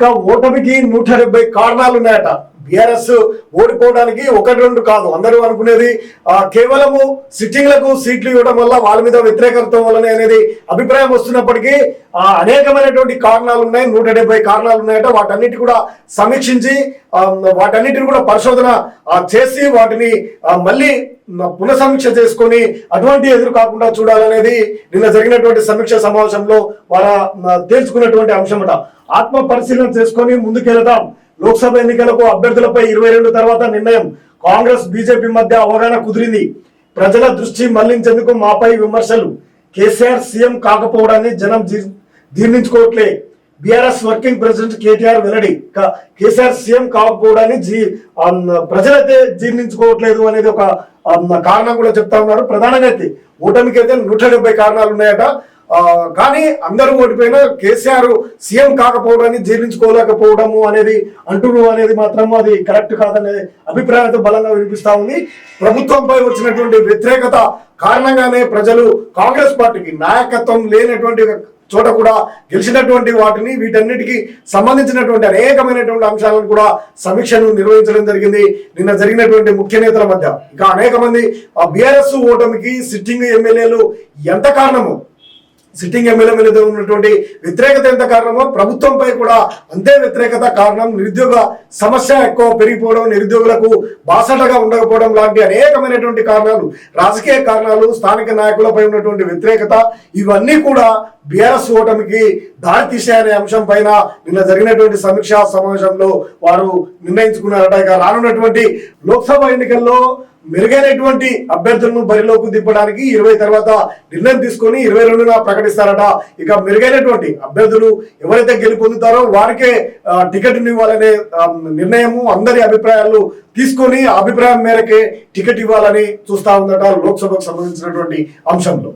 ఇంకా ఓటమికి నూట డెబ్బై కారణాలు ఉన్నాయట బీఆర్ఎస్ ఓడిపోవడానికి ఒకటి రెండు కాదు. అందరూ అనుకునేది కేవలము సిట్టింగ్లకు సీట్లు ఇవ్వడం వల్ల వాళ్ళ మీద వ్యతిరేకత వల్లనే అనేది అభిప్రాయం వస్తున్నప్పటికీ అనేకమైనటువంటి కారణాలు ఉన్నాయి. నూట డెబ్బై కారణాలు ఉన్నాయట. వాటన్నిటి కూడా సమీక్షించి వాటన్నిటిని కూడా పరిశోధన చేసి వాటిని మళ్ళీ పునఃసమీక్ష చేసుకొని అటువంటి ఎదురు కాకుండా చూడాలనేది నిన్న జరిగినటువంటి సమీక్ష సమావేశంలో వారు ఆ, తేల్చుకున్నటువంటి అంశమట. ఆత్మ పరిశీలన చేసుకొని ముందుకెళ్తాం లోక్సభ ఎన్నికలకు అభ్యర్థులపై ఇరవై రెండు తర్వాత నిర్ణయం. కాంగ్రెస్ బీజేపీ మధ్య అవగాహన కుదిరింది. ప్రజల దృష్టి మళ్ళించేందుకు మాపై విమర్శలు. కేసీఆర్ సీఎం కాకపోవడాన్ని జనం జీ- జీర్ణించుకోవట్లే. బీఆర్ఎస్ వర్కింగ్ ప్రెసిడెంట్ కేటీఆర్ వెల్లడి. కేసీఆర్ సీఎం కాకపోవడాన్ని జీ ప్రజలైతే జీర్ణించుకోవట్లేదు అనేది ఒక కారణం కూడా చెప్తా ఉన్నారు. ప్రధానంగా అయితే ఓటమికి అయితే నూట డెబ్బై కారణాలు ఉన్నాయట. కానీ అందరూ ఓడిపోయినా కేసీఆర్ సీఎం కాకపోవడాన్ని జీర్ణించుకోలేకపోవడము అనేది అంటును అనేది మాత్రం అది కరెక్ట్ కాదనే అభిప్రాయంతో బలంగా వినిపిస్తా ఉంది. ప్రభుత్వంపై వచ్చినటువంటి వ్యతిరేకత కారణంగానే ప్రజలు కాంగ్రెస్ పార్టీకి నాయకత్వం లేనటువంటి చోట కూడా గెలిచినటువంటి వాటిని వీటన్నిటికీ సంబంధించినటువంటి అనేకమైనటువంటి అంశాలను కూడా సమీక్షను నిర్వహించడం జరిగింది. నిన్న జరిగినటువంటి ముఖ్య నేతల మధ్య. ఇక అనేక మంది బీఆర్ఎస్ ఓటమికి సిట్టింగ్ ఎమ్మెల్యేలు ఎంత కారణము సిట్టింగ్ ఎమ్మెల్యే మీద ఉన్నటువంటి వ్యతిరేకత ఎంత కారణమో ప్రభుత్వంపై కూడా అంతే వ్యతిరేకత కారణం నిరుద్యోగ సమస్య ఎక్కువ పెరిగిపోవడం నిరుద్యోగులకు బాసటగా ఉండకపోవడం లాంటి అనేకమైనటువంటి కారణాలు రాజకీయ కారణాలు స్థానిక నాయకులపై ఉన్నటువంటి వ్యతిరేకత ఇవన్నీ కూడా బీఆర్ఎస్ ఓటమికి దారి తీసాయనే అంశం పైన నిన్న జరిగినటువంటి సమీక్షా సమావేశంలో వారు నిర్ణయించుకున్నారట. ఇక రానున్నటువంటి లోక్సభ ఎన్నికల్లో మెరుగైనటువంటి అభ్యర్థులను బరిలోకి దింపడానికి ఇరవై తర్వాత నిర్ణయం తీసుకొని ఇరవై రెండున ప్రకటిస్తారట. ఇక మెరుగైనటువంటి అభ్యర్థులు ఎవరైతే గెలుపొందుతారో వారికే టికెట్ ఇవ్వాలనే నిర్ణయము అందరి అభిప్రాయాలు తీసుకొని అభిప్రాయం మేరకే టికెట్ ఇవ్వాలని చూస్తా ఉందట లోక్సభకు సంబంధించినటువంటి అంశంలో.